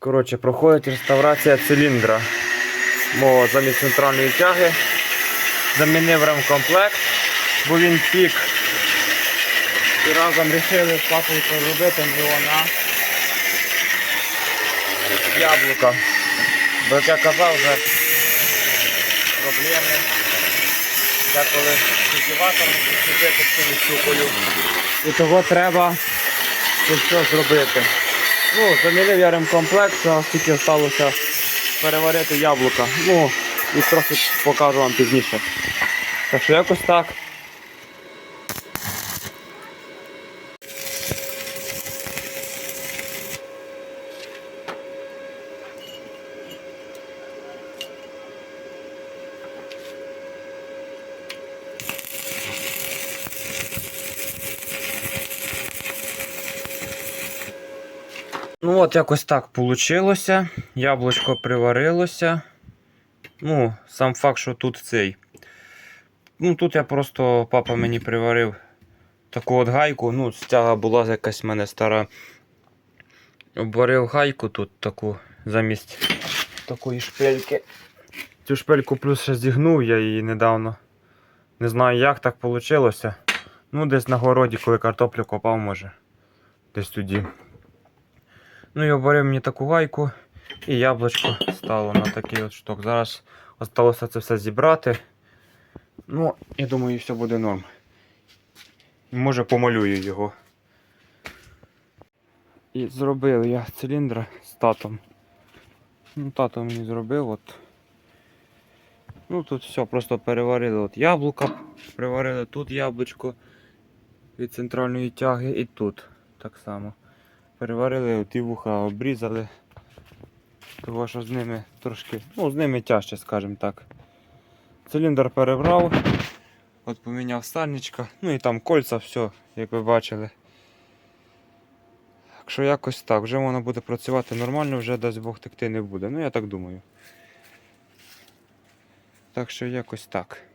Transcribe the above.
Коротше, проходить реставрація циліндра. Мого замість центральної тяги. Замінив ремкомплект, бо він тік. І разом вирішили з папою проробити його яблука. Бо як я казав, вже проблеми. Деколи культиватор підчепити з цим щукою. І того треба це все зробити. Ну, замінив я ремкомплект, тільки залишилося переварити яблука. Ну, і трохи покажу вам пізніше. Так що якось так. Ну от якось так получилося. Яблучко приварилося. Ну, сам факт, що тут цей. Ну, тут я просто папа мені приварив таку от гайку. Ну, стяга була якась в мене стара. Обварив гайку тут таку замість такої шпильки. Цю шпильку плюс ще зігнув я її недавно. Не знаю як так вийшло. Ну, десь на городі, коли картоплю копав, може. Десь тоді. Ну і обварив мені таку гайку і яблучко стало на такий от шток. Зараз осталося це все зібрати. Ну, я думаю, все буде норм. Може помалюю його. І зробив я циліндр з татом. Ну, тато мені зробив от. Ну тут все, просто переварили от яблука, приварили тут яблучко від центральної тяги і тут так само. Переварили ті вуха, обрізали. Того що з ними трошки, ну з ними тяжче, скажімо так. Циліндр перебрав, от поміняв сальничка, ну і там кольця, все, як ви бачили. Так що якось так, вже воно буде працювати нормально, вже дасть Бог текти не буде. Ну я так думаю. Так що якось так.